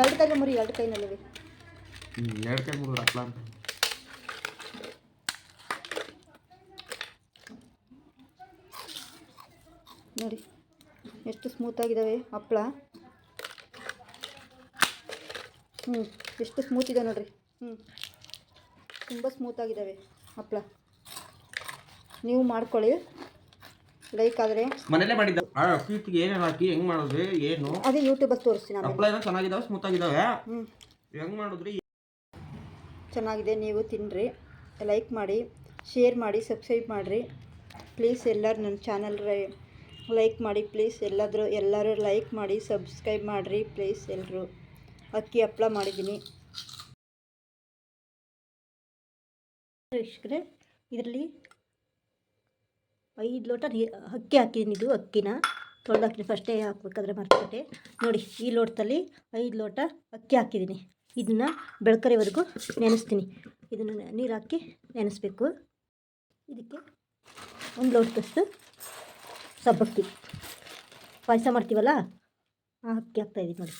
ಎರಡು ಕೈಲಿ ಮುರಿ ಎರಡು ಕೈನಲ್ಲಿ ಎರಡು ಕೈ ಮೂರು ಹಪ್ಳ ನೋಡಿ ಎಷ್ಟು ಸ್ಮೂತಾಗಿದ್ದಾವೆ ಹಪ್ಪಳ. ಹ್ಞೂ ಎಷ್ಟು ಸ್ಮೂತ್ ಇದೆ ನೋಡ್ರಿ. ಹ್ಞೂ ತುಂಬ ಸ್ಮೂತಾಗಿದ್ದಾವೆ ಹಪ್ಪಳ. ನೀವು ಮಾಡ್ಕೊಳ್ಳಿ. ಲೈಕ್ ಆದರೆ ಮನೇಲೇ ಮಾಡಿದ್ದ. ಆ ಅಕ್ಕಿಗೆ ಏನೇನು ಹಾಕಿ ಹೆಂಗ್ ಮಾಡಿದ್ರಿ ಏನು? ಅದೇ ಯೂಟ್ಯೂಬಲ್ಲಿ ತೋರಿಸ್ತೀನಿ ಆಮೇಲೆ. ಹಪ್ಪಳ ಏನೋ ಚೆನ್ನಾಗಿದಾವೆ ಸ್ಮೂತ್ ಆಗಿದಾವೆ. ಹ್ಞೂ ಹೆಂಗೆ ಮಾಡಿದ್ರಿ? ಚೆನ್ನಾಗಿದೆ ನೀವು ತಿನ್ನಿರಿ ಲೈಕ್ ಮಾಡಿ ಶೇರ್ ಮಾಡಿ ಸಬ್ಸ್ಕ್ರೈಬ್ ಮಾಡಿರಿ. ಪ್ಲೀಸ್ ಎಲ್ಲರೂ ನನ್ನ ಚಾನಲ್ ಲೈಕ್ ಮಾಡಿ ಪ್ಲೀಸ್ ಎಲ್ಲಾದರೂ ಎಲ್ಲರೂ ಲೈಕ್ ಮಾಡಿ ಸಬ್ಸ್ಕ್ರೈಬ್ ಮಾಡಿರಿ ಪ್ಲೀಸ್ ಎಲ್ಲರೂ ಅಕ್ಕಿ ಹಪ್ಪಳ ಮಾಡಿದ್ದೀನಿ. ವೀಕ್ಷಕರೇ ಇದರಲ್ಲಿ ಐದು ಲೋಟ ನೀರು ಅಕ್ಕಿ ಹಾಕಿದ್ದೀನಿ ಇದು, ಅಕ್ಕಿನ. ತೊಳೆದು ಹಾಕಿದ್ದೀನಿ ಫಸ್ಟೇ ಹಾಕ್ಬೇಕಾದ್ರೆ ಮರ್ತುಬಿಟ್ಟೆ ನೋಡಿ, ಈ ಲೋಟದಲ್ಲಿ ಐದು ಲೋಟ ಅಕ್ಕಿ ಹಾಕಿದ್ದೀನಿ. ಇದನ್ನು ಬೆಳ್ಕರೆವರೆಗೂ ನೆನೆಸ್ತೀನಿ. ಇದನ್ನು ನೀರು ಹಾಕಿ ನೆನೆಸ್ಬೇಕು. ಇದಕ್ಕೆ ಒಂದು ಲೋಟದಷ್ಟು ಸಬ್ಬಕ್ಕಿ. ಪಾಯಸ ಮಾಡ್ತೀವಲ್ಲ, ಆ ಅಕ್ಕಿ ಹಾಕ್ತಾಯಿದ್ದೀನಿ ನೋಡಿ.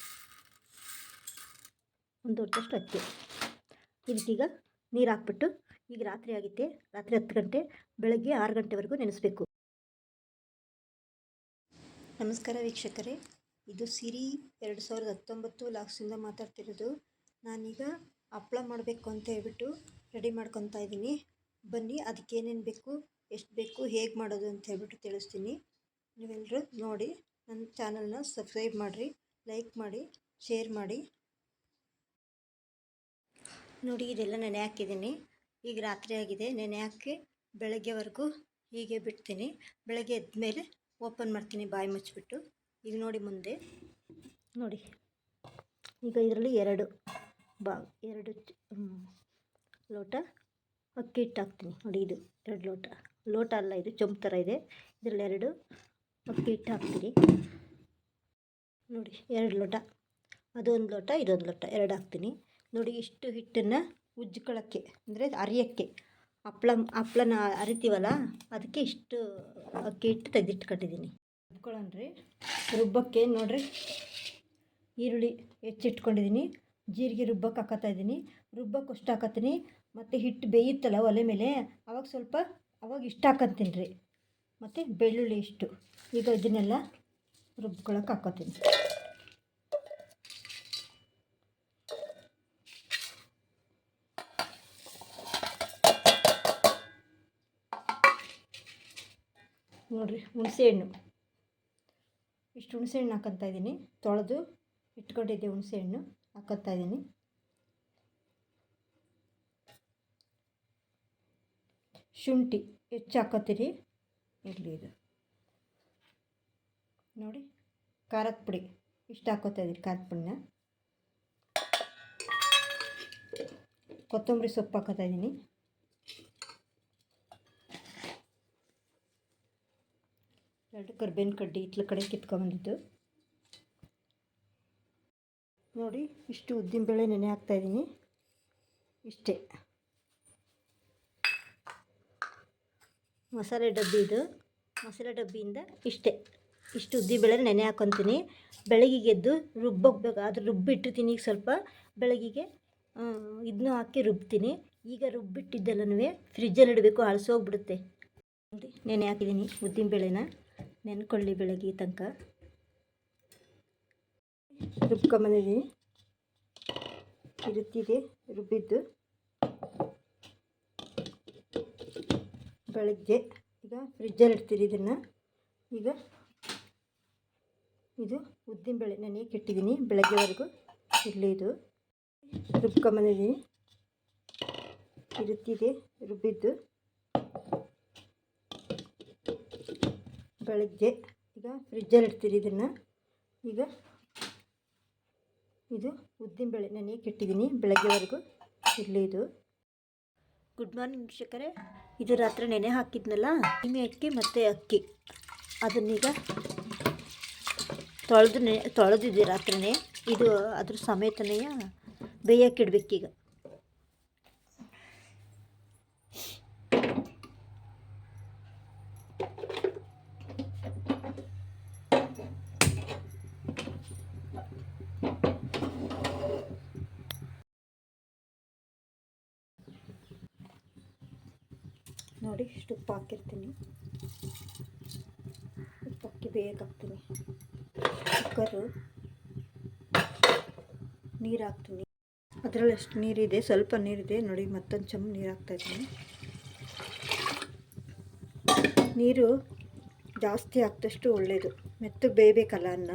ಒಂದು ಲೋಟದಷ್ಟು ಅಕ್ಕಿ. ಇದಕ್ಕೀಗ ನೀರು ಹಾಕ್ಬಿಟ್ಟು ಈಗ ರಾತ್ರಿ ಆಗಿತ್ತೆ. ರಾತ್ರಿ ಹತ್ತು ಗಂಟೆ, ಬೆಳಗ್ಗೆ ಆರು ಗಂಟೆವರೆಗೂ ನೆನೆಸ್ಬೇಕು. ನಮಸ್ಕಾರ ವೀಕ್ಷಕರೇ. ಇದು ಸಿರಿ ಎರಡು ಸಾವಿರದ ಹತ್ತೊಂಬತ್ತು ಲಾಕ್ಸಿಂದ ಮಾತಾಡ್ತಿರೋದು. ನಾನೀಗ ಹಪ್ಪಳ ಮಾಡಬೇಕು ಅಂತ ಹೇಳ್ಬಿಟ್ಟು ರೆಡಿ ಮಾಡ್ಕೊತಾ ಇದ್ದೀನಿ. ಬನ್ನಿ, ಅದಕ್ಕೆ ಏನೇನು ಬೇಕು, ಎಷ್ಟು ಬೇಕು, ಹೇಗೆ ಮಾಡೋದು ಅಂತ ಹೇಳ್ಬಿಟ್ಟು ತಿಳಿಸ್ತೀನಿ. ನೀವೆಲ್ಲರೂ ನೋಡಿ ನನ್ನ ಚಾನಲ್ನ ಸಬ್ಸ್ಕ್ರೈಬ್ ಮಾಡಿರಿ, ಲೈಕ್ ಮಾಡಿ, ಶೇರ್ ಮಾಡಿ. ನೋಡಿ, ಇದೆಲ್ಲ ನೆನೆ ಹಾಕಿದ್ದೀನಿ. ಈಗ ರಾತ್ರಿ ಆಗಿದೆ. ನೆನೆ ಹಾಕಿ ಬೆಳಗ್ಗೆವರೆಗೂ ಹೀಗೆ ಬಿಡ್ತೀನಿ. ಬೆಳಗ್ಗೆ ಎದ್ಮೇಲೆ ಓಪನ್ ಮಾಡ್ತೀನಿ ಬಾಯಿ ಮುಚ್ಚಿಬಿಟ್ಟು. ಈಗ ನೋಡಿ ಮುಂದೆ. ನೋಡಿ, ಈಗ ಇದರಲ್ಲಿ ಎರಡು ಬಾ, ಎರಡು ಲೋಟ ಅಕ್ಕಿ ಹಿಟ್ಟು ಹಾಕ್ತೀನಿ ನೋಡಿ, ಇದು ಎರಡು ಲೋಟ. ಲೋಟ ಅಲ್ಲ, ಇದು ಚೊಂಬು ಥರ ಇದೆ. ಇದರಲ್ಲಿ ಎರಡು ಅಕ್ಕಿ ಹಿಟ್ಟು ಹಾಕ್ತೀನಿ ನೋಡಿ, ಎರಡು ಲೋಟ. ಅದೊಂದು ಲೋಟ, ಇದೊಂದು ಲೋಟ. ಎರಡು ಹಾಕ್ತೀನಿ. ನೋಡಿ ಇಷ್ಟು ಹಿಟ್ಟನ್ನು ಉಜ್ಕೊಳ್ಳೋಕ್ಕೆ ಅಂದರೆ ಅರಿಯೋಕ್ಕೆ. ಹಪ್ಳ ಹಪ್ಳನ ಅರಿತೀವಲ್ಲ, ಅದಕ್ಕೆ ಇಷ್ಟು ಅಕ್ಕಿ ಹಿಟ್ಟು ತೆಗೆದಿಟ್ಕೊಂಡಿದ್ದೀನಿ. ರುಬ್ಕೊಳ್ಳೋಣ್ರಿ ರುಬ್ಬಕ್ಕೆ ನೋಡ್ರಿ, ಈರುಳ್ಳಿ ಹೆಚ್ಚಿಟ್ಕೊಂಡಿದ್ದೀನಿ, ಜೀರಿಗೆ ರುಬ್ಬಕ್ಕೆ ಹಾಕತ್ತಾ ಇದ್ದೀನಿ. ರುಬ್ಬಕ್ಕೆ ಅಷ್ಟು ಹಾಕತ್ತೀನಿ, ಮತ್ತು ಹಿಟ್ಟು ಬೇಯುತ್ತಲ್ಲ ಒಲೆ ಮೇಲೆ, ಅವಾಗ ಸ್ವಲ್ಪ, ಅವಾಗ ಇಷ್ಟು ಹಾಕತ್ತೀನಿ ರೀ ಮತ್ತು ಬೆಳ್ಳುಳ್ಳಿ ಇಷ್ಟು. ಈಗ ಇದನ್ನೆಲ್ಲ ರುಬ್ಕೊಳಕ್ಕೆ ಹಾಕೋತೀನಿ ನೋಡಿರಿ ಹುಣಸೆಹಣ್ಣು ಇಷ್ಟು ಹುಣಸೆಹಣ್ಣು ಹಾಕೊತಾ ಇದ್ದೀನಿ. ತೊಳೆದು ಇಟ್ಕೊಂಡಿದ್ದೆ ಹುಣಸೆಹಣ್ಣು ಹಾಕೊತಾ ಇದ್ದೀನಿ. ಶುಂಠಿ ಹೆಚ್ಚು ಹಾಕೋತೀರಿ ಇರಲಿ ಇದು. ನೋಡಿ, ಖಾರದ ಪುಡಿ. ಇಷ್ಟು ಹಾಕೋತಾ ಇದ್ದೀನಿ ಖಾರದ ಪುಡಿನ. ಕೊತ್ತಂಬರಿ ಸೊಪ್ಪು ಹಾಕೋತಾ ಇದ್ದೀನಿ. ಎರಡು ಕರ್ಬೇವಿನ ಕಡ್ಡಿ ಇತ್ಲ ಕಡೆ ಕಿತ್ಕೊಂಬಂದಿದ್ದು. ನೋಡಿ, ಇಷ್ಟು ಉದ್ದಿನ ಬೇಳೆ ನೆನೆ ಹಾಕ್ತಾಯಿದ್ದೀನಿ ಇಷ್ಟೇ. ಮಸಾಲೆ ಡಬ್ಬಿ ಇದು. ಮಸಾಲೆ ಡಬ್ಬಿಯಿಂದ ಇಷ್ಟೇ. ಇಷ್ಟು ಉದ್ದಿನಬೇಳೆ ನೆನೆ ಹಾಕೊತೀನಿ. ಬೆಳಗಿಗೆ ಎದ್ದು ರುಬ್ಬೋಗ್ಬೇಕು. ಆದ್ರೆ ರುಬ್ಬಿಟ್ಟಿರ್ತೀನಿ ಈಗ ಸ್ವಲ್ಪ. ಬೆಳಗಿಗೆ ಇದನ್ನೂ ಹಾಕಿ ರುಬ್ತೀನಿ. ಈಗ ರುಬ್ಬಿಟ್ಟಿದ್ದೆಲ್ಲನೂ ಫ್ರಿಜ್ಜಲ್ಲಿ ಇಡಬೇಕು. ಅಳಸೋಗ್ಬಿಡುತ್ತೆ. ನೋಡಿ, ನೆನೆ ಹಾಕಿದ್ದೀನಿ ಉದ್ದಿನಬೇಳೆನ ನೆನ್ಕೊಳ್ಳಿ ಬೆಳಗ್ಗೆ ತನಕ. ರುಬ್ಕೊಂಬಂದಿದ್ದೀನಿ. ಇರುತ್ತಿದೆ, ರುಬ್ಬಿದ್ದು. ಬೆಳಗ್ಗೆ ಈಗ ಫ್ರಿಜ್ಜಲ್ಲಿ ಇಡ್ತೀರಿ ಇದನ್ನು. ಈಗ ಇದು ಉದ್ದಿನ ಬೆಳೆ ನೆನೆಯಕ್ಕೆ ಇಟ್ಟಿದ್ದೀನಿ, ಬೆಳಗ್ಗೆವರೆಗೂ ಇರಲಿ ಇದು. ರುಬ್ಕೊಂಬಂದಿದ್ದೀನಿ. ಇರುತ್ತಿದೆ, ರುಬ್ಬಿದ್ದು. ಬೆಳಗ್ಗೆ ಈಗ ಫ್ರಿಜ್ಜಲ್ಲಿ ಇಡ್ತೀರಿ ಇದನ್ನು. ಈಗ ಇದು ಉದ್ದಿನಬೇಳೆ ಈಗ ಇಟ್ಟಿದ್ದೀನಿ ಬೆಳಗ್ಗೆವರೆಗೂ ಇರಲಿ ಇದು. ಗುಡ್ ಮಾರ್ನಿಂಗ್ ವೀಕ್ಷಕರೇ. ಇದು ರಾತ್ರಿ ನೆನೆ ಹಾಕಿದ್ನಲ್ಲ ಸೀಮೆ ಅಕ್ಕಿ ಮತ್ತು ಅಕ್ಕಿ. ಅದನ್ನೀಗ ತೊಳೆದು ನೆ ತೊಳೆದಿದ್ದೆ ರಾತ್ರಿನೇ. ಇದು ಅದ್ರ ಸಮೇತನೇ ಬೇಯಕ್ಕಿಡ್ಬೇಕೀಗ ನೋಡಿ ಇಷ್ಟು ಉಪ್ಪು ಹಾಕಿರ್ತೀನಿ ಉಪ್ಪು ಹಾಕಿ ಬೇಯಕ್ಕೆ ಕುಕ್ಕರು. ನೀರು ಹಾಕ್ತೀನಿ ಅದರಲ್ಲಿ ಅಷ್ಟು ನೀರಿದೆ, ಸ್ವಲ್ಪ ನೀರಿದೆ. ನೋಡಿ, ಮತ್ತೊಂದು ಚಮ್ ನೀರು ಹಾಕ್ತಾಯಿದ್ದೀನಿ ನೀರು ಜಾಸ್ತಿ ಹಾಕ್ದಷ್ಟು ಒಳ್ಳೆಯದು ಮೆತ್ತಗೆ ಬೇಯಬೇಕಲ್ಲ ಅನ್ನ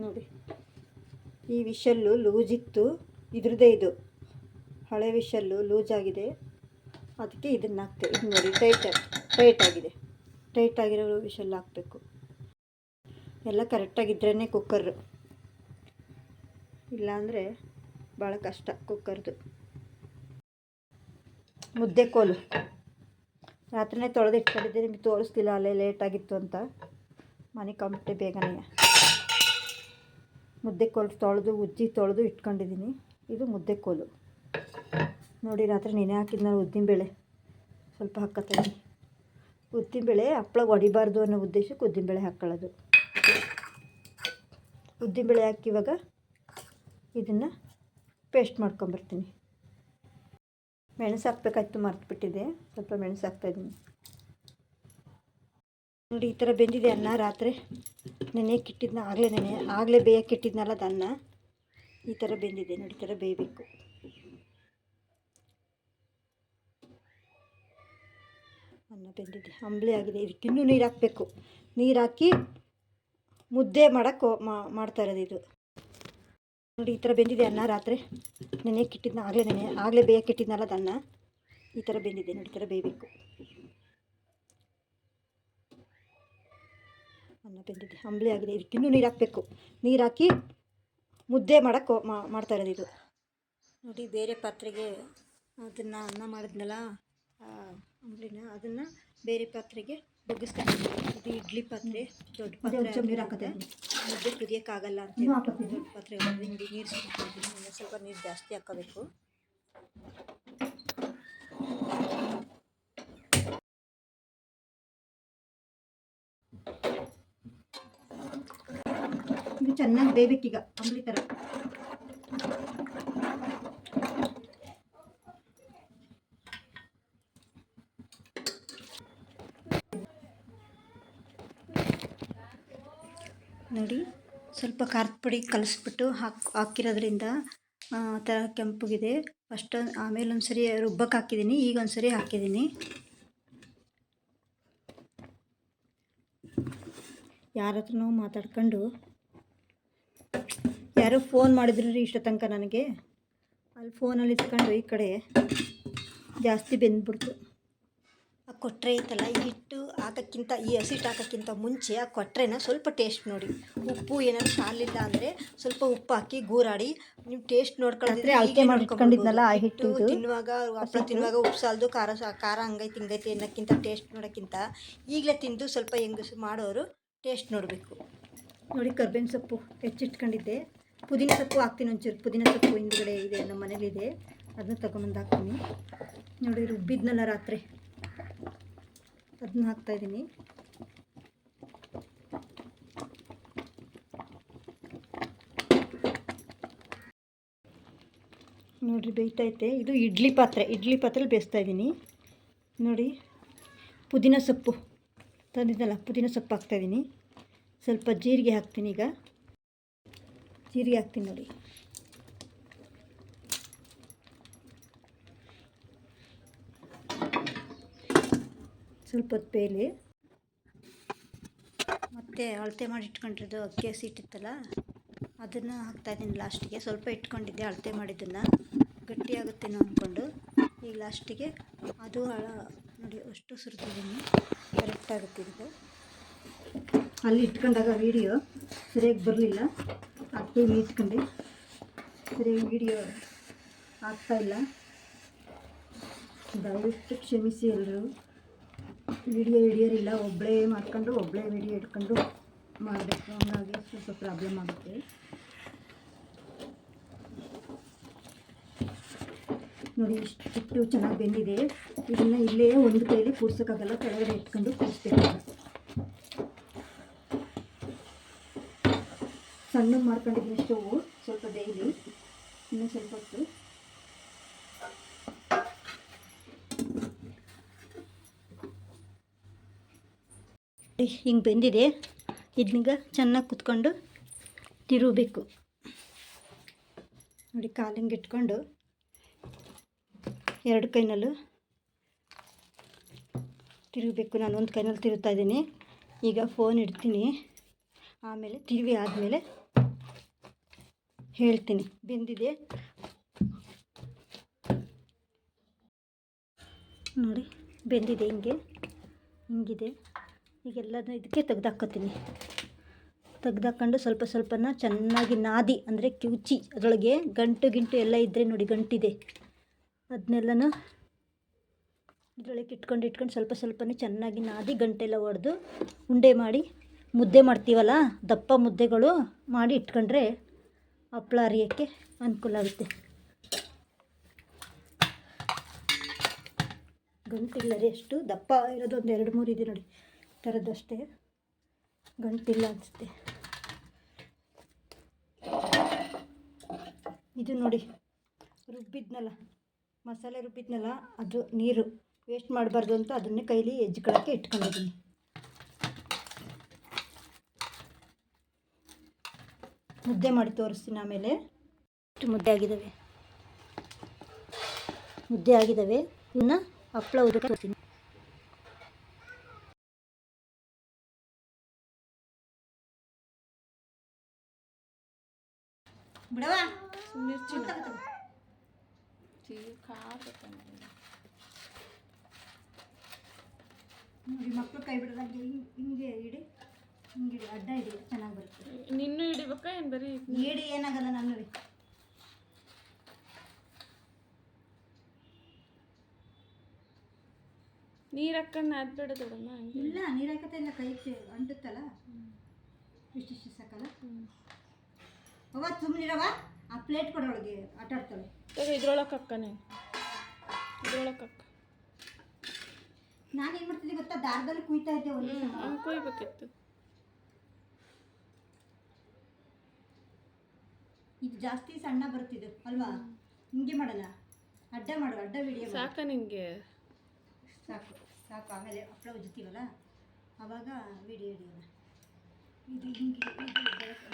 ನೋಡಿ ಈ ವಿಷಲ್ಲು ಲೂಜಿತ್ತು. ಇದ್ರದ್ದೇ ಇದು. ಹಳೆ ವಿಷಲ್ಲು ಲೂಸ್ ಆಗಿದೆ ಅದಕ್ಕೆ ಇದನ್ನು ಹಾಕ್ತೇವೆ ಇದು ನೋಡಿ, ಟೈಟ್ ಟೈಟ್ ಆಗಿದೆ. ಟೈಟ್ ಆಗಿರೋ ವಿಷಲ್ ಹಾಕಬೇಕು. ಎಲ್ಲ ಕರೆಕ್ಟಾಗಿದ್ರೇ ಕುಕ್ಕರ್ ಇಲ್ಲಾಂದರೆ ಭಾಳ ಕಷ್ಟ ಕುಕ್ಕರ್ದು. ಮುದ್ದೆ ಕೋಲು. ರಾತ್ರಿನೇ ತೊಳೆದಿಟ್ಕೊಂಡಿದ್ದೆ, ನಿಮಗೆ ತೋರಿಸ್ತಿಲ್ಲ ಅಲ್ಲೇ ಲೇಟಾಗಿತ್ತು ಅಂತ. ಮನೆ ಕಂಬಿಟ್ಟೆ ಬೇಗನೆ. ಮುದ್ದೆ ಕೋಲು ತೊಳೆದು, ಉಜ್ಜಿ ತೊಳೆದು ಇಟ್ಕೊಂಡಿದ್ದೀನಿ. ಇದು ಮುದ್ದೆ ಕೋಲು. ನೋಡಿ, ರಾತ್ರಿ ನೆನೆ ಹಾಕಿದ್ನಲ್ಲ ಉದ್ದಿನಬೇಳೆ. ಸ್ವಲ್ಪ ಹಾಕತ್ತೀನಿ ಉದ್ದಿನಬೇಳೆ ಹಪ್ಪಳ ಹೊಡಿಬಾರ್ದು ಅನ್ನೋ ಉದ್ದೇಶಕ್ಕೆ ಉದ್ದಿನಬೇಳೆ ಹಾಕ್ಕೊಳ್ಳೋದು ಉದ್ದಿನಬೇಳೆ ಹಾಕಿ ಇವಾಗ ಇದನ್ನು ಪೇಸ್ಟ್ ಮಾಡ್ಕೊಂಬರ್ತೀನಿ ಮೆಣಸು ಹಾಕ್ಬೇಕಾಯ್ತು ಮರ್ತುಬಿಟ್ಟಿದೆ. ಸ್ವಲ್ಪ ಮೆಣಸು ಹಾಕ್ತಾಯಿದ್ದೀನಿ ನೋಡಿ, ಈ ಥರ ಬೆಂದಿದೆ ಅನ್ನ ರಾತ್ರಿ. ನೆನೆಯಕ್ಕೆ ಇಟ್ಟಿದ್ನ ಆಗಲೇ ನೆನೆ, ಆಗಲೇ ಬೇಯಕ್ಕೆ ಇಟ್ಟಿದ್ನಲ್ಲ ಅದನ್ನ ಈ ಥರ ಬೆಂದಿದೆ ನೋಡಿ, ಈ ಥರ ಬೇಯಬೇಕು. ಅನ್ನ ಬೆಂದಿದೆ ಅಂಬ್ಲಿ ಆಗಿದೆ. ಇದಕ್ಕೆ ಇನ್ನೂ ನೀರು ಹಾಕಬೇಕು. ನೀರು ಹಾಕಿ ಮುದ್ದೆ ಮಾಡೋಕ್ಕೆ ಮಾಡ್ತಾ ಇರೋದು ಇದು. ನೋಡಿ, ಈ ಥರ ಬೆಂದಿದೆ ಅನ್ನ ರಾತ್ರಿ. ನೆನೆಯಕ್ಕೆ ಇಟ್ಟಿದ್ನ ಆಗಲೇ ನೆನೆ, ಆಗಲೇ ಬೇಯಕ್ಕೆ ಇಟ್ಟಿದ್ನಲ್ಲ ಅದನ್ನ ಈ ಥರ ಬೆಂದಿದೆ ನೋಡಿ, ಈ ಥರ ಬೇಯಬೇಕು. ಅನ್ನ ಬೆಂದಿದೆ ಅಂಬಲಿ ಆಗಿದೆ. ಇದಕ್ಕಿನ್ನೂ ನೀರು ಹಾಕಬೇಕು. ನೀರು ಹಾಕಿ ಮುದ್ದೆ ಮಾಡೋಕ್ಕೆ ಮಾಡ್ತಾ ಇರೋದು ಇದು. ನೋಡಿ ಬೇರೆ ಪಾತ್ರೆಗೆ ಅದನ್ನು ಅನ್ನ ಮಾಡಿದ್ನಲ್ಲ ಅಂಬಲಿನ ಅದನ್ನು ಬೇರೆ ಪಾತ್ರೆಗೆ ಬಗ್ಗಿಸ್ಕೊಂಡಿದ್ದೀನಿ ಇದು ಇಡ್ಲಿ ಪಾತ್ರೆ. ದೊಡ್ಡ ಪಾತ್ರೆ ನೀರು ಹಾಕುತ್ತೆ. ಮುದ್ದೆ ಕುದಿಯೋಕ್ಕಾಗಲ್ಲ ಅಂತ ದೊಡ್ಡ ಪಾತ್ರೆ ನೋಡಿ ನೀರು ಸ್ವಲ್ಪ ನೀರು ಜಾಸ್ತಿ ಹಾಕೋಬೇಕು ಇದು ಚೆನ್ನಾಗಿ ಬೇಯಬೇಕೀಗ ಅಂಬಲಿ ಥರ ನೋಡಿ, ಸ್ವಲ್ಪ ಖಾರದ ಪುಡಿ ಕಲಿಸ್ಬಿಟ್ಟು ಹಾಕಿ, ಹಾಕಿರೋದ್ರಿಂದ, ಆ ಥರ ಕೆಂಪಗಿದೆ. ಫಸ್ಟ್ ಆಮೇಲೆ ಒಂದು ಸರಿ ರುಬ್ಬಕ್ಕೆ ಹಾಕಿದ್ದೀನಿ ಈಗ ಒಂದು ಸರಿ ಹಾಕಿದ್ದೀನಿ ಯಾರ ಹತ್ರನೂ ಮಾತಾಡ್ಕೊಂಡು ಯಾರೋ ಫೋನ್ ಮಾಡಿದ್ರು ರೀ ಇಷ್ಟ ತನಕ ನನಗೆ. ಅಲ್ಲಿ ಫೋನಲ್ಲಿ ಇಟ್ಕೊಂಡು ಈ ಕಡೆ ಜಾಸ್ತಿ ಬೆಂದ್ಬಿಡ್ತು. ಆ ಕೊಟ್ಟರೆ ಐತಲ್ಲ ಈ ಹಿಟ್ಟು ಹಾಕೋಕ್ಕಿಂತ ಈ ಹಸಿಟ್ಟು ಹಾಕೋಕ್ಕಿಂತ ಮುಂಚೆ ಆ ಕೊಟ್ಟರೆನ ಸ್ವಲ್ಪ ಟೇಸ್ಟ್ ನೋಡಿ. ಉಪ್ಪು ಏನಾದ್ರು ಸಾಲಿಲ್ಲ ಅಂದರೆ ಸ್ವಲ್ಪ ಉಪ್ಪು ಹಾಕಿ ಗೂರಾಡಿ ನೀವು ಟೇಸ್ಟ್ ನೋಡ್ಕೊಂಡ್ರೆ ಅಳತೆ ಮಾಡ್ಕೊಂಡಿದ್ನಲ್ಲ ಆ ಹಿಟ್ಟು ತಿನ್ನುವಾಗ ಹಪ್ಪಳ ತಿನ್ನುವಾಗ ಉಪ್ಪು ಸಾಲದು ಖಾರ ಖಾರ ಹಂಗೈತಿ ಹಿಂಗೈತಿ ಅನ್ನೋಕ್ಕಿಂತ ಟೇಸ್ಟ್ ನೋಡೋಕ್ಕಿಂತ ಈಗಲೇ ತಿಂದು ಸ್ವಲ್ಪ ಹೆಂಗಸು ಮಾಡೋರು ಟೇಸ್ಟ್ ನೋಡಬೇಕು. ನೋಡಿ ಕರ್ಬೇವಿನ ಸೊಪ್ಪು ಹೆಚ್ಚಿಟ್ಕೊಂಡಿದ್ದೆ. ಪುದೀನ ಸೊಪ್ಪು ಹಾಕ್ತೀನಿ ಒಂಚೂರು. ಪುದೀನ ಸೊಪ್ಪು ಹಿಂದ್ಗಡೆ ಇದೆ, ನಮ್ಮ ಮನೇಲಿದೆ. ಅದನ್ನ ತಗೊಂಬಂದು ಹಾಕ್ತೀನಿ. ನೋಡಿ ರುಬ್ಬಿದ್ನಲ್ಲ ರಾತ್ರಿ. ಅದನ್ನ ಹಾಕ್ತಾಯಿದ್ದೀನಿ ನೋಡಿರಿ ಬೇಯ್ತೈತೆ. ಇದು ಇಡ್ಲಿ ಪಾತ್ರೆ. ಇಡ್ಲಿ ಪಾತ್ರೆಲಿ ಬೇಯಿಸ್ತಾ ಇದ್ದೀನಿ. ನೋಡಿ, ಪುದೀನ ಸೊಪ್ಪು ತಂದಿದ್ದಲ್ಲ, ಪುದೀನ ಸೊಪ್ಪು ಹಾಕ್ತಾಯಿದ್ದೀನಿ ಸ್ವಲ್ಪ ಜೀರಿಗೆ ಹಾಕ್ತೀನಿ ಈಗ. ಜೀರಿಗೆ ಹಾಕ್ತೀನಿ ನೋಡಿ. ಸ್ವಲ್ಪ ಹೊತ್ತು ಬೇಯಲಿ. ಮತ್ತು ಅಳತೆ ಮಾಡಿ ಇಟ್ಕೊಂಡಿರೋದು ಅಕ್ಕಿ ಹಸಿ ಇಟ್ಟಿತ್ತಲ್ಲ, ಅದನ್ನು ಹಾಕ್ತಾಯಿದ್ದೀನಿ ಲಾಸ್ಟಿಗೆ. ಸ್ವಲ್ಪ ಇಟ್ಕೊಂಡಿದ್ದೆ ಅಳತೆ ಮಾಡಿದ್ದನ್ನು. ಗಟ್ಟಿಯಾಗುತ್ತೇನೋ ಅಂದ್ಕೊಂಡು ಈಗ ಲಾಸ್ಟಿಗೆ ಅದು ಹಾಳ ನೋಡಿ, ಅಷ್ಟು ಸುರಿದಿದ್ದೀನಿ. ಕರೆಕ್ಟಾಗುತ್ತೆ ಇದು. ಅಲ್ಲಿ ಇಟ್ಕೊಂಡಾಗ ವೀಡಿಯೋ ಸರಿಯಾಗಿ ಬರಲಿಲ್ಲ. ಅದಕ್ಕೆ ಇಲ್ಲಿ ಇಟ್ಕೊಂಡೆ. ಸರಿಯಾಗಿ ವೀಡಿಯೋ ಆಗ್ತಾಯಿಲ್ಲ ದಯವಿಟ್ಟು ಕ್ಷಮಿಸಿ ಎಲ್ಲರೂ ವಿಡಿಯೋ ಹಿಡಿಯೋರಿಲ್ಲ. ಒಬ್ಬಳೇ ಮಾಡ್ಕೊಂಡು ಒಬ್ಬಳೇ ವಿಡಿಯೋ ಇಟ್ಕೊಂಡು ಮಾಡಬೇಕು. ಹಂಗಾಗಿ ಸ್ವಲ್ಪ ಪ್ರಾಬ್ಲಮ್ ಆಗುತ್ತೆ. ನೋಡಿ, ಇಷ್ಟು ಚೆನ್ನಾಗಿ ಬೆಂದಿದೆ. ಇದನ್ನು ಇಲ್ಲೇ ಒಂದು ಕೈಲಿ ಕೂರ್ಸೋಕ್ಕಾಗಲ್ಲ. ಕೆಳಗಡೆ ಇಟ್ಕೊಂಡು ಕೂಡಿಸ್ಬೇಕು ಸಣ್ಣ ಮಾಡ್ಕೊಂಡಿದ್ದೀನಿ ಸ್ಟೋವು ಸ್ವಲ್ಪ ಡೈಲಿ ಇನ್ನೂ ಸ್ವಲ್ಪ ಹೊತ್ತು. ಹಿಂಗೆ ಬೆಂದಿದೆ. ಇದನ್ನೀಗ ಚೆನ್ನಾಗಿ ಕುತ್ಕೊಂಡು ತಿರುಗಬೇಕು. ನೋಡಿ ಕಾಲು ಹಿಂಗೆ ಇಟ್ಕೊಂಡು ಎರಡು ಕೈನಲ್ಲೂ ತಿರುಗಬೇಕು. ನಾನು ಒಂದು ಕೈನಲ್ಲಿ ತಿರುತ್ತಾ ಇದ್ದೀನಿ. ಈಗ ಫೋನ್ ಇಡ್ತೀನಿ. ಆಮೇಲೆ ತಿರುವಿ ಆದಮೇಲೆ ಹೇಳ್ತೀನಿ. ಬೆಂದಿದೆ. ನೋಡಿ, ಬೆಂದಿದೆ ಹಿಂಗೆ. ಹಿಂಗಿದೆ. ಈಗೆಲ್ಲದನ್ನ ಇದಕ್ಕೆ ತೆಗ್ದಾಕ್ಕೊತೀನಿ. ತೆಗ್ದಾಕೊಂಡು ಸ್ವಲ್ಪ ಸ್ವಲ್ಪನ ಚೆನ್ನಾಗಿ ನಾದಿ, ಅಂದರೆ ಕಿವುಚಿ ಅದರೊಳಗೆ ಗಂಟು ಗಿಂಟು ಎಲ್ಲ ಇದ್ದರೆ ನೋಡಿ ಗಂಟಿದೆ. ಅದನ್ನೆಲ್ಲನೂ ಇದರೊಳಗೆ ಇಟ್ಕೊಂಡು ಇಟ್ಕೊಂಡು ಸ್ವಲ್ಪ ಸ್ವಲ್ಪನೇ ಚೆನ್ನಾಗಿ ನಾದಿ, ಗಂಟೆಲ್ಲ ಒಡೆದು ಉಂಡೆ ಮಾಡಿ ಮುದ್ದೆ ಮಾಡ್ತೀವಲ್ಲ, ದಪ್ಪ ಮುದ್ದೆಗಳು ಮಾಡಿ ಇಟ್ಕೊಂಡ್ರೆ ಹಪ್ಳ ಅರಿಯೋಕ್ಕೆ ಅನುಕೂಲ ಆಗುತ್ತೆ. ಗಂಟಿಲ್ಲ ರೀ ಅಷ್ಟು ದಪ್ಪ ಇರೋದು ಒಂದು ಎರಡು ಮೂರು ಇದೆ ನೋಡಿ. ಈ ಥರದ್ದಷ್ಟೇ ಗಂಟಿಲ್ಲ ಅನಿಸುತ್ತೆ. ಇದು ನೋಡಿ, ರುಬ್ಬಿದ್ನಲ್ಲ, ಮಸಾಲೆ ರುಬ್ಬಿದ್ನಲ್ಲ, ಅದು ನೀರು ವೇಸ್ಟ್ ಮಾಡಬಾರ್ದು ಅಂತ ಅದನ್ನೇ ಕೈಲಿ ಎಜ್ಕೊಳ್ಳೋಕ್ಕೆ ಇಟ್ಕೊಂಡಿದ್ದೀನಿ. ಮುದ್ದೆ ಮಾಡಿ ತೋರಿಸ್ತೀನಿ ಆಮೇಲೆ. ಇಷ್ಟು ಮುದ್ದೆ ಆಗಿದ್ದಾವೆ. ಮುದ್ದೆ ಆಗಿದ್ದಾವೆ. ಇನ್ನು ಹಪ್ಪಳ ಉದಕ್ಕೆ ತೋರಿಸ್ತೀನಿ. ಬಿಡವಾ? ಮಿರ್ಚಿ ಕೈ ಬಿಡೋದಂಗೆ ಹಿಂಗೆ ಇಡಿ. ಹಿಂಗೆ ಇಡಿ ಅಡ್ಡ ಇಡಿ ಚೆನ್ನಾಗಿ ಬರುತ್ತೆ. ನಿನ್ನೂ ಹಿಡಿಬೇಕಾ ಏನು ಬರೀ ಏಡಿ ಏನಾಗಲ್ಲ ನಾನು ನೀರು ಹಾಕೊಂಡು ನಾದ್ಬೇಡ ಇಲ್ಲ ನೀರು ಹಾಕತ್ತೆ ಇಲ್ಲ ಕೈ ಅಂಟುತ್ತಲ್ಲ? ಇಷ್ಟಿಷ್ಟು ಸಾಕಲ್ಲ ಅವ ಸುಮ್ಮನಿರವ ಆ ಪ್ಲೇಟ್ ಕೊಡೋಳಿಗೆ ಆಟ ಆಡ್ತಾಳೆ. ಇದ್ರೊಳಗೆ ಅಕ್ಕ ನೀನು. ಇದ್ರೊಳಗೆ ಅಕ್ಕ ನಾನು ಏನು ಮಾಡ್ತಿದ್ದೆ ಗೊತ್ತಾ? ದಾರದಲ್ಲಿ ಕುಯ್ತಾ ಇದ್ದೆ ಒಂದು ಕೊಯ್ಬೇಕಿತ್ತು. ಇದು ಜಾಸ್ತಿ ಸಣ್ಣ ಬರ್ತಿದೆ ಅಲ್ವಾ? ಹಿಂಗೆ ಮಾಡಲ್ಲ. ಅಡ್ಡ ಮಾಡು ಅಡ್ಡ ವಿಡಿಯೋ ಸಾಕ ನಿಮಗೆ ಸಾಕು ಸಾಕು. ಆಮೇಲೆ ಹಪ್ಪಳ ಉಜ್ತೀವಲ್ಲ ಆವಾಗ ವಿಡಿಯೋ ಹಿಡಿಯೋಣ. ಇದು ಹಿಂಗೆ ಬೆಳಕು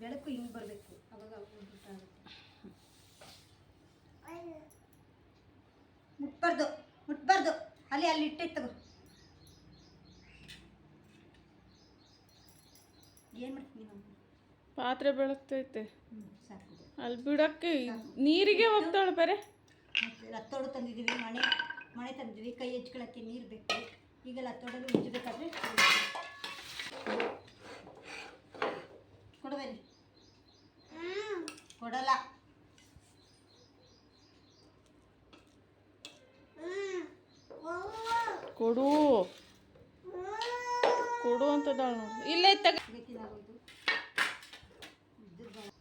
ಬೆಳಕು ಹಿಂಗೆ ಬರಬೇಕು. ಆವಾಗ ಮುಟ್ಬಾರ್ದು ಮುಟ್ಬಾರ್ದು. ಅಲ್ಲಿ ಅಲ್ಲಿ ಇಟ್ಟೈತೆ ತಗೋ. ಏನು ಮಾಡ್ತೀನಿ ಪಾತ್ರೆ ಬೆಳಗ್ತೈತೆ. ಅಲ್ಲಿ ಬಿಡಕ್ಕೆ ನೀರಿಗೆ ಹೋಗ್ತಾಳೆ ಬೇರೆ. ಹತ್ತೋಡು ಲತ್ತೋಡು ತಂದಿದ್ದೀವಿ ಮಣೆ ಮಣೆ ತಂದಿದ್ವಿ ಕೈ ಹೆಚ್ಕೊಳ್ಳೋಕ್ಕೆ ನೀರು ಬೇಕು. ಈಗ ಲತ್ತೋಡಲ್ಲಿ ಉಜ್ಜಬೇಕಾದ್ರೆ ಕೊಡಬೇಡಿ ಕೊಡಲ್ಲ. ಕೊಡು. ಕೊಡು ಅಂತದಾಳ ನೋಡಿ. ಇಲ್ಲೇ ತಗ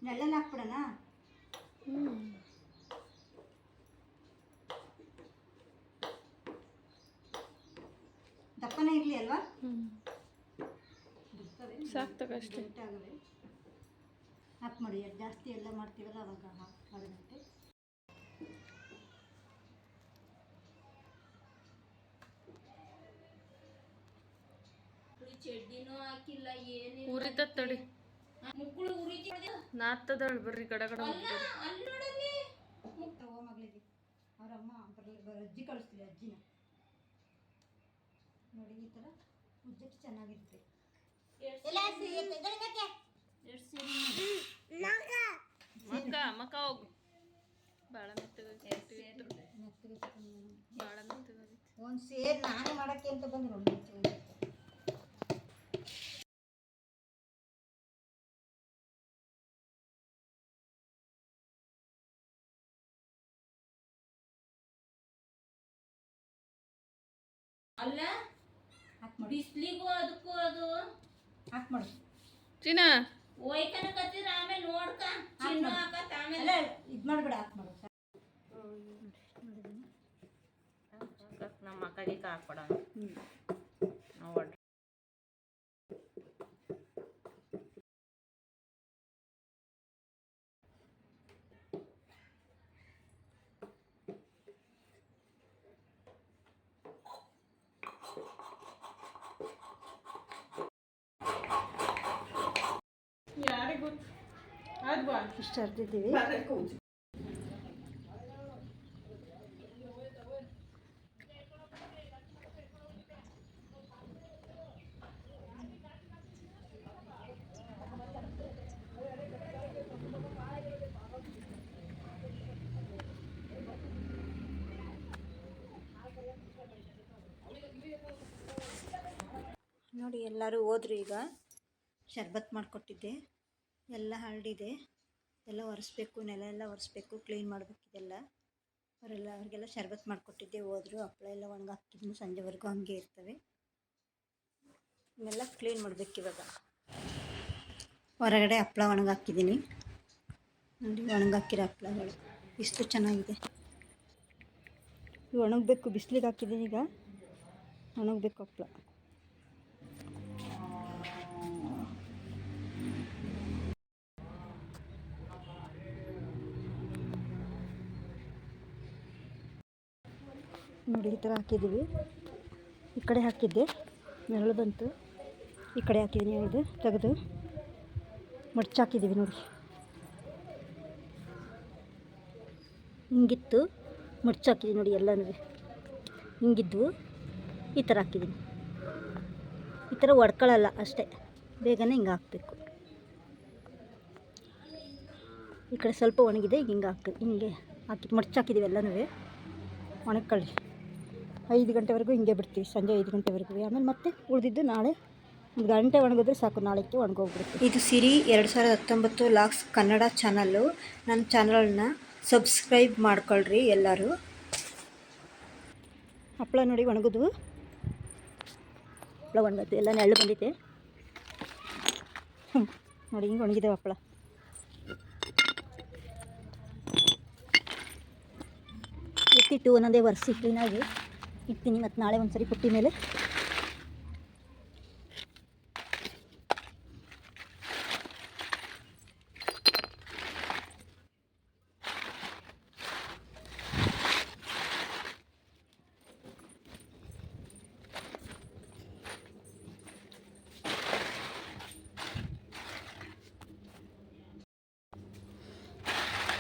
ನೆಳ್ಳಲ್ಲಿ ಹಾಕ್ಬಿಡೋಣ? ಹ್ಞೂ ದಪ್ಪನೇ ಇರಲಿ ಅಲ್ವಾ? ಸಾಕು ಹಾಕಿ ಮಾಡಿ ಜಾಸ್ತಿ ಎಲ್ಲ ಮಾಡ್ತೀವಲ್ಲ ಅವಾಗ ಹಾಕಿ ಮಾಡಿದಂತೆ ಉರಿತ ತಡಿ ನಾತ್ತದಳು ಬರ್ರಿ ಗಡ ಗಡ ತಗೋ ಮಗಳಿಗೆ. ಅವ್ರ ಅಮ್ಮ ಬರಲಿ ಬರ ಅಜ್ಜಿ ಕಳಿಸ್ತೀವಿ ಅಜ್ಜಿನ. ನೋಡಿ ಈ ಥರ ಉಜ್ಜಕ್ಕೆ ಚೆನ್ನಾಗಿರುತ್ತೆ. ಮಕ್ಕ? ಮಕ್ಕ. ಹೋಗು. ಭಾಳ ಮೆತ್ತಗಾಗಿ ಭಾಳ ಒಂದು ಸೇರ್ ನಾನು ಮಾಡೋಕ್ಕೆ ಅಂತ ಬಂದು ಅಲ್ಲ? ಬಿಸ್ಲಿಗೂ ಅದಕ್ಕೂ ಅದು. ಹಾಕ್ ಮಾಡು. ಚಿನ್ನ. ಒಯ್ಕನ ಕತ್ತಿರ ಆಮೇಲೆ ನೋಡ್ಕ. ಚಿನ್ನ ಹಾಕತ್ ಆಮೇಲೆ. ಇದು ಮಾಡ್ಬೇಡ ಹಾಕ್ ಮಾಡು. ನಮ್ಮ ಅಕ್ಕಗೆ ಹಾಕ್ಬಿಡ ಇಷ್ಟು ಅರ್ದಿದ್ದೀವಿ ನೋಡಿ ಎಲ್ಲರೂ ಹೋದ್ರು ಈಗ. ಶರ್ಬತ್ ಮಾಡಿಕೊಟ್ಟಿದ್ದೆ. ಎಲ್ಲ ಹರಡಿದೆ. ಎಲ್ಲ ಒರೆಸ್ಬೇಕು ನೆಲ ಎಲ್ಲ ಒರೆಸ್ಬೇಕು ಕ್ಲೀನ್ ಮಾಡಬೇಕು ಇದೆಲ್ಲ. ಅವರೆಲ್ಲ, ಅವ್ರಿಗೆಲ್ಲ ಶರ್ಬತ್ ಮಾಡಿಕೊಟ್ಟಿದ್ದೆ, ಹೋದರು ಹಪ್ಪಳ ಎಲ್ಲ ಒಣಗಾಕಿದ್ನು ಸಂಜೆವರೆಗೂ ಹಂಗೆ ಇರ್ತವೆ. ಇವೆಲ್ಲ ಕ್ಲೀನ್ ಮಾಡಬೇಕು ಇವಾಗ. ಹೊರಗಡೆ ಹಪ್ಪಳ ಒಣಗಾಕಿದ್ದೀನಿ ನೋಡಿ ಒಣಗಾಕಿರೋ ಹಪ್ಪಳಗಳು ಇಷ್ಟು ಚೆನ್ನಾಗಿದೆ. ಒಣಗಬೇಕು, ಬಿಸಿಲಿಗೆ ಹಾಕಿದ್ದೀನಿ ಈಗ. ಒಣಗಬೇಕು ಹಪ್ಪಳ ನೋಡಿ, ಈ ಥರ ಹಾಕಿದ್ದೀವಿ. ಈ ಕಡೆ ಹಾಕಿದ್ದೆ ನೆರಳು ಬಂತು ಈ ಕಡೆ ಹಾಕಿದ್ದೀನಿ ಇದು ತೆಗೆದು. ಮಡ್ಚಿ ಹಾಕಿದ್ದೀವಿ ನೋಡಿ. ಹಿಂಗಿತ್ತು, ಮಡ್ಚಿ ಹಾಕಿದ್ದೀನಿ ನೋಡಿ ಎಲ್ಲನೂ ಹಿಂಗಿದ್ವು, ಈ ಥರ ಹಾಕಿದ್ದೀನಿ. ಈ ಥರ ಒಡ್ಕೊಳ್ಳಲ್ಲ, ಅಷ್ಟೇ. ಬೇಗನೆ ಹಿಂಗೆ ಹಾಕಬೇಕು. ಈ ಕಡೆ ಸ್ವಲ್ಪ ಒಣಗಿದೆ, ಹಿಂಗೆ ಹಾಕಿ ಹಿಂಗೆ ಹಾಕಿ ಮಡ್ಚಾಕಿದ್ದೀವಿ ಎಲ್ಲನೂ ಒಣಕೊಳ್ಳಿ ಐದು ಗಂಟೆವರೆಗೂ ಹಿಂಗೆ ಬಿಡ್ತೀವಿ ಸಂಜೆ ಐದು ಗಂಟೆವರೆಗೂ. ಆಮೇಲೆ ಮತ್ತೆ ಉಳಿದಿದ್ದು ನಾಳೆ ಒಂದು ಗಂಟೆ ಒಣಗಿದ್ರೆ ಸಾಕು ನಾಳೆಕ್ಕೆ ಒಣಗೋಗ್ಬಿಡುತ್ತೆ. ಇದು ಸಿರಿ ಎರಡು ಸಾವಿರದ ಹತ್ತೊಂಬತ್ತು ಲಾಕ್ಸ್ ಕನ್ನಡ ಚಾನಲ್ಲು. ನನ್ನ ಚಾನಲ್ನ ಸಬ್ಸ್ಕ್ರೈಬ್ ಮಾಡ್ಕೊಳ್ರಿ ಎಲ್ಲರೂ. ಹಪ್ಪಳ ನೋಡಿ ಒಣಗಿದ್ವು ಹಪ್ಪಳ ಒಣಗತ್ತು ಎಲ್ಲ ನೆರಳು ಬಂದಿದೆ. ನೋಡಿ ಹಿಂಗೆ ಒಣಗಿದೆ ಹಪ್ಪಳ. ಎತ್ತಿಟ್ಟು ಒಂದೊಂದೇ ಒರೆಸಿ ಕ್ಲೀನಾಗಿ ಇಡ್ತೀನಿ ಮತ್ತು ನಾಳೆ ಒಂದು ಸರಿ ಪುಟ್ಟಿ ಮೇಲೆ.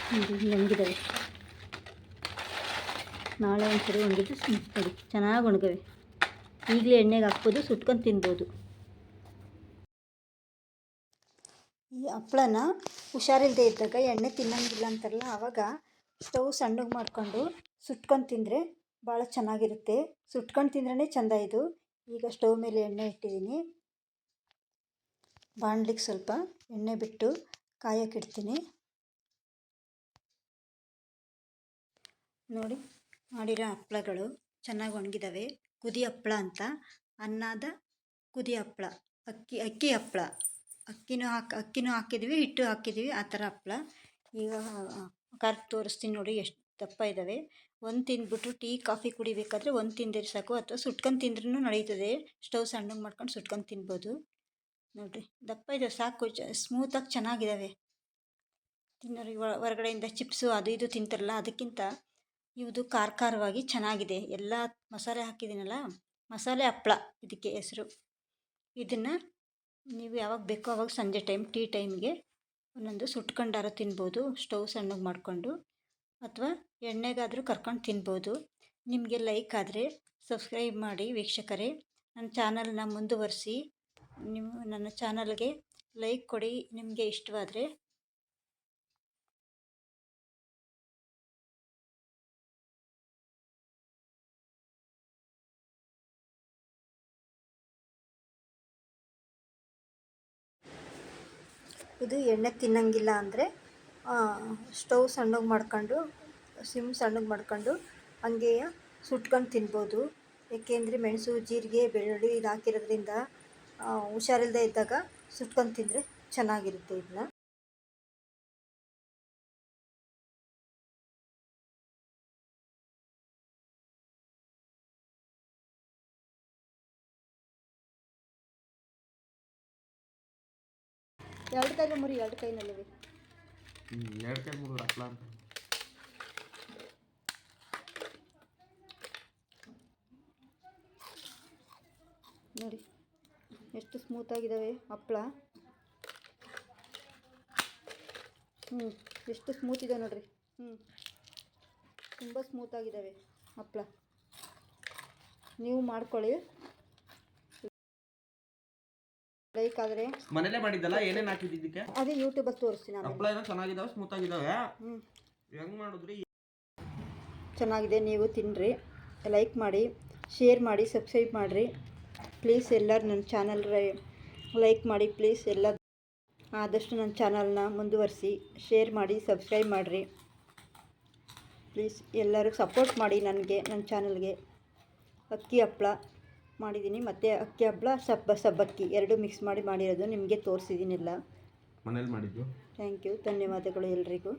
ಹಿಂಗೆ ಒಣಗಿದ್ದಾವೆ ನಾಳೆ ಒಂದು ಸರಿ ಒಣಗಿದ್ದು ನೋಡಿ ಚೆನ್ನಾಗಿ ಒಣಗವೆ. ಈಗಲೇ ಎಣ್ಣೆಗೆ ಹಾಕ್ಬೋದು, ಸುಟ್ಕೊಂಡು ತಿನ್ಬೋದು. ಈ ಹಪ್ಳನ ಹುಷಾರಿಲ್ಲದೆ ಇದ್ದಾಗ ಎಣ್ಣೆ ತಿನ್ನಂಗಿಲ್ಲ ಅಂತಾರಲ್ಲ, ಆವಾಗ ಸ್ಟವ್ ಸಣ್ಣಗೆ ಮಾಡಿಕೊಂಡು ಸುಟ್ಕೊಂಡು ತಿಂದರೆ ಭಾಳ ಚೆನ್ನಾಗಿರುತ್ತೆ. ಸುಟ್ಕೊಂಡು ತಿಂದ್ರೇ ಚೆಂದ ಇದು. ಈಗ ಸ್ಟವ್ ಮೇಲೆ ಎಣ್ಣೆ ಇಟ್ಟಿದ್ದೀನಿ ಬಾಣಲಿಗೆ ಸ್ವಲ್ಪ ಎಣ್ಣೆ ಬಿಟ್ಟು ಕಾಯಕ್ಕಿಡ್ತೀನಿ ನೋಡಿ. ಮಾಡಿರೋ ಹಪ್ಪಳಗಳು ಚೆನ್ನಾಗಿ ಒಣಗಿದ್ದಾವೆ ಕುದಿ ಹಪ್ಪಳ ಅಂತ. ಅನ್ನದ ಕುದಿ ಹಪ್ಪಳ. ಅಕ್ಕಿ ಅಕ್ಕಿ ಹಪ್ಪಳ. ಅಕ್ಕಿನೂ ಹಾಕಿ, ಅಕ್ಕಿನೂ ಹಾಕಿದ್ವಿ, ಹಿಟ್ಟು ಹಾಕಿದ್ವಿ, ಆ ಥರ ಹಪ್ಪಳ. ಈಗ ಕರ್ ತೋರಿಸ್ತೀನಿ ನೋಡಿ ಎಷ್ಟು ದಪ್ಪ ಇದ್ದಾವೆ ಒಂದು ತಿಂದ್ಬಿಟ್ಟು ಟೀ, ಕಾಫಿ ಕುಡಿಬೇಕಾದ್ರೆ ಒಂದು ತಿಂದರೆ ಸಾಕು ಅಥವಾ ಸುಟ್ಕೊಂಡು ತಿಂದ್ರೂ ನಡೀತದೆ. ಸ್ಟವ್ ಸಣ್ಣಗೆ ಮಾಡ್ಕೊಂಡು ಸುಟ್ಕೊಂಡು ತಿನ್ಬೋದು. ನೋಡಿರಿ, ದಪ್ಪ ಇದ್ದಾವೆ ಸಾಕು. ಸ್ಮೂತಾಗಿ ಚೆನ್ನಾಗಿದ್ದಾವೆ ತಿನ್ನೋರಿಗೆ ಹೊರಗಡೆಯಿಂದ ಚಿಪ್ಸು ಅದು ಇದು ತಿಂತಾರಲ್ಲ, ಅದಕ್ಕಿಂತ ಇವುದು ಖಾರ ಖಾರವಾಗಿ ಚೆನ್ನಾಗಿದೆ. ಎಲ್ಲ ಮಸಾಲೆ ಹಾಕಿದ್ದೀನಲ್ಲ? ಮಸಾಲೆ ಹಪ್ಪಳ ಇದಕ್ಕೆ ಹೆಸರು. ಇದನ್ನು ನೀವು ಯಾವಾಗ ಬೇಕೋ ಅವಾಗ ಸಂಜೆ ಟೈಮ್, ಟೀ ಟೈಮ್ಗೆ ಒಂದೊಂದು ಸುಟ್ಕೊಂಡಾರ ತಿನ್ಬೋದು. ಸ್ಟವ್ ಸಣ್ಣಗೆ ಮಾಡಿಕೊಂಡು ಅಥವಾ ಎಣ್ಣೆಗಾದರೂ ಕರ್ಕೊಂಡು ತಿನ್ಬೋದು. ನಿಮಗೆ ಲೈಕ್ ಆದರೆ ಸಬ್ಸ್ಕ್ರೈಬ್ ಮಾಡಿ ವೀಕ್ಷಕರೇ. ನನ್ನ ಚಾನಲ್ನ ಮುಂದುವರಿಸಿ. ನಿಮ್ಮ ನನ್ನ ಚಾನಲ್ಗೆ ಲೈಕ್ ಕೊಡಿ. ನಿಮಗೆ ಇಷ್ಟವಾದರೆ ಇದು ಎಣ್ಣೆ ತಿನ್ನಂಗಿಲ್ಲ ಅಂದರೆ ಸ್ಟವ್ ಸಣ್ಣಗೆ ಮಾಡ್ಕೊಂಡು, ಸಿಮ್ ಸಣ್ಣಗೆ ಮಾಡ್ಕೊಂಡು ಹಂಗೆಯ ಸುಟ್ಕೊಂಡು ತಿನ್ಬೋದು. ಏಕೆಂದರೆ ಮೆಣಸು, ಜೀರಿಗೆ, ಬೆಳ್ಳುಳ್ಳಿ ಇದು ಹಾಕಿರೋದ್ರಿಂದ ಹುಷಾರಿಲ್ಲದೆ ಇದ್ದಾಗ ಸುಟ್ಕೊಂಡು ತಿಂದರೆ ಚೆನ್ನಾಗಿರುತ್ತೆ ಇದನ್ನ ಎರಡು ಕೈಯಲ್ಲಿ ಮುರಿ ಎರಡು ಕೈನಲ್ಲಿ ಎರಡು ಕೈ ಅಂತ. ನೋಡಿ ಎಷ್ಟು ಸ್ಮೂತಾಗಿದ್ದಾವೆ ಹಪ್ಪಳ ಹ್ಞೂ ಎಷ್ಟು ಸ್ಮೂತ್ ಇದೆ ನೋಡ್ರಿ. ಹ್ಞೂ ತುಂಬ ಸ್ಮೂತಾಗಿದ್ದಾವೆ ಹಪ್ಪಳ ನೀವು ಮಾಡ್ಕೊಳ್ಳಿ. ಲೈಕ್ ಆದರೆ ಮನೇಲೇ ಮಾಡಿದ್ದಲ್ಲ ಏನೇನ್ ಹಾಕಿದ್ದಕ್ಕೆ ಅದೇ ಅದೇ ಯೂಟ್ಯೂಬಲ್ಲಿ ತೋರಿಸ್ತೀನಿ ಹಪ್ಪಳ ಏನೋ ಚೆನ್ನಾಗಿದಾವೆ ಸ್ಮೂತ್ ಆಗಿದಾವೆ. ಹ್ಞೂ ಹೆಂಗ್ ಮಾಡಿದ್ರಿ? ಚೆನ್ನಾಗಿದೆ ನೀವು ತಿನ್ನಿರಿ ಲೈಕ್ ಮಾಡಿ ಶೇರ್ ಮಾಡಿ ಸಬ್ಸ್ಕ್ರೈಬ್ ಮಾಡಿರಿ. ಪ್ಲೀಸ್ ಎಲ್ಲರೂ ನನ್ನ ಚಾನಲ್ ಲೈಕ್ ಮಾಡಿ ಪ್ಲೀಸ್ ಎಲ್ಲ ಆದಷ್ಟು ನನ್ನ ಚಾನಲ್ನ ಮುಂದುವರಿಸಿ ಶೇರ್ ಮಾಡಿ ಸಬ್ಸ್ಕ್ರೈಬ್ ಮಾಡಿರಿ. ಪ್ಲೀಸ್ ಎಲ್ಲರೂ ಸಪೋರ್ಟ್ ಮಾಡಿ ನನಗೆ ನನ್ನ ಚಾನಲ್ಗೆ. ಅಕ್ಕಿ ಹಪ್ಪಳ ಮಾಡಿದ್ದೀನಿ. ಮತ್ತು ಅಕ್ಕಿ ಹಬ್ಬಳ ಸಬ್ಬ ಸಬ್ಬಕ್ಕಿ ಎರಡು ಮಿಕ್ಸ್ ಮಾಡಿ ಮಾಡಿರೋದು ನಿಮಗೆ ತೋರಿಸಿದ್ದೀನಿಲ್ಲ ಮನೇಲಿ ಮಾಡಿದ್ದು? ಥ್ಯಾಂಕ್ ಯು ಧನ್ಯವಾದಗಳು ಎಲ್ರಿಗೂ.